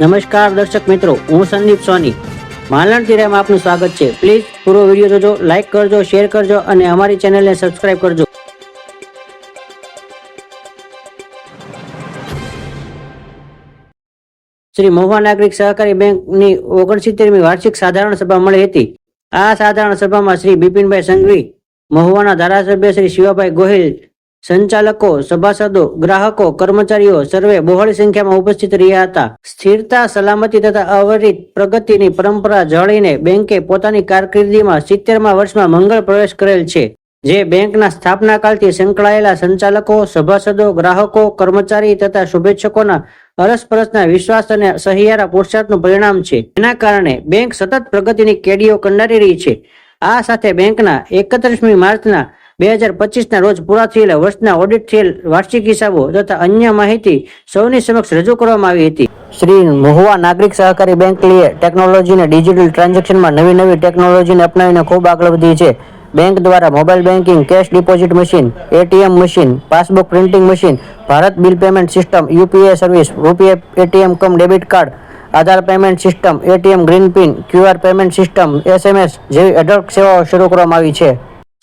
નમસ્કાર દર્શક મિત્રો, હું સંદીપ સોની. માલણ તિરામાં આપનું સ્વાગત છે. પ્લીઝ પૂરો વીડિયો જોજો લાઇક કરજો શેર કરજો અને અમારી ચેનલને સબસ્ક્રાઇબ કરજો. શ્રી મહુવા નાગરિક સહકારી બેંકની ઓગણસિત્તેરમી વાર્ષિક સાધારણ સભા મળી હતી. આ સાધારણ સભામાં શ્રી બિપિનભાઈ સંઘવી, મહુવાના ધારાસભ્ય શ્રી શિવાભાઈ ગોહિલ સંચાલકો, સભાસદો, ગ્રાહકો, કર્મચારીઓ સર્વે બહોળી સંખ્યામાં ઉપસ્થિત રહ્યા હતા. સ્થિરતા, સલામતી તથા અવરિત પ્રગતિની પરંપરા જાળીને બેંકે પોતાની કારકિર્દીમાં સિત્તેરમા વર્ષમાં મંગળ પ્રવેશ કરેલ છે. જે બેંકના સ્થાપના કાળથી સંકળાયેલા સંચાલકો, સભાસદો, ગ્રાહકો, કર્મચારી તથા શુભેચ્છકોના અરસપરસના વિશ્વાસ અને સહિયારા પુરુષાર્થનું પરિણામ છે. એના કારણે બેંક સતત પ્રગતિની કેડીઓ કંડારી રહી છે. આ સાથે બેંકના એકત્રીસમી માર્ચના બે હજાર પચીસના રોજ પૂરા થયેલા વર્ષના ઓડિટ થયેલ વાર્ષિક હિસાબો તથા અન્ય માહિતી સૌની સમક્ષ રજૂ કરવામાં આવી હતી. શ્રી મહુવા નાગરિક સહકારી બેંક લીએ ટેકનોલોજીને ડિજિટલ ટ્રાન્ઝેક્શનમાં નવી નવી ટેકનોલોજીને અપનાવીને ખૂબ આગળ વધી છે. બેંક દ્વારા mobile banking cash deposit machine, ATM machine, passbook printing machine, Bharat bill payment system, UPI service RuPay ATM cum debit card, Aadhaar payment system, ATM green pin QR payment system, SMS જેવી adult સેવાઓ શરૂ કરવામાં આવી છે.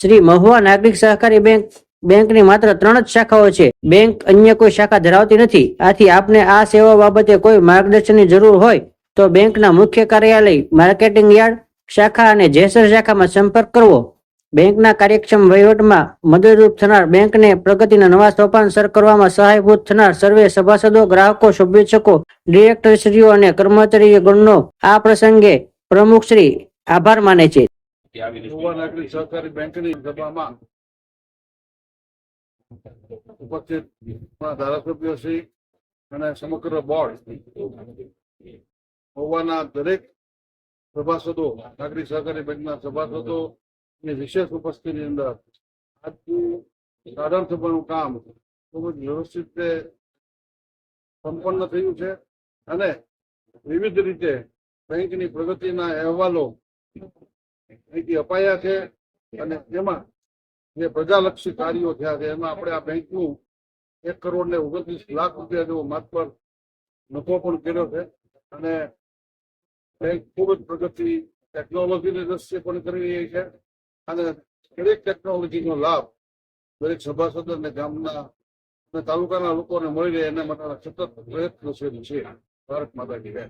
શ્રી મહુવા નાગરિક સહકારી bank, બેંકની માત્ર ત્રણ જ શાખાઓ છે. બેંક અન્ય કોઈ શાખા ધરાવતી નથી. આથી આપને આ સેવા બાબતે કોઈ માર્ગદર્શનની જરૂર હોય તો બેંકના મુખ્ય કાર્યાલય, માર્કેટિંગ યાર્ડ, શાખા અને જેસર શાખામાં સંપર્ક કરવો. બેંકના કાર્યક્ષમ વહીવટમાં મદદરૂપ થનાર બેંકને પ્રગતિના નવા સોપાન સર કરવામાં સહાયભૂત થનાર સર્વે સભાસદો, ગ્રાહકો, શુભેચ્છકો, ડિરેક્ટરશ્રીઓ અને કર્મચારીગણનો આ પ્રસંગે પ્રમુખશ્રી આભાર માને છે. યુવા નાગરિક સહકારી બેંકની સભામાં ઉપસ્થિત ધારાસભ્ય શ્રી અને સમગ્ર બોર્ડ હોવાના દરેક સભાસદો નાગરિક સહકારી બેંકના સભાસદો ની વિશેષ ઉપસ્થિતિની અંદર આજનું સાધારણ સભાનું કામ ખૂબ જ વ્યવસ્થિત રીતે સંપન્ન થયું છે અને વિવિધ રીતે બેંકની પ્રગતિના અહેવાલો અહીંથી અપાયા છે અને એમાં જે પ્રજાલક્ષી કાર્યો થયા છે, એમાં આપણે આ બેંકનું એક કરોડ ને ઓગણત્રીસ લાખ રૂપિયા જેવો માત્ર નફો પણ કર્યો છે. અને બેંક ખૂબ જ પ્રગતિ ટેકનોલોજીની દ્રષ્ટિએ પણ કરી રહી છે. અને દરેક ટેકનોલોજીનો લાભ દરેક સભાસદ અને ગામના અને તાલુકાના લોકોને મળી રહે એના માટેના સતત પ્રયત્નશીલ છે. ભારત માતા કી જય.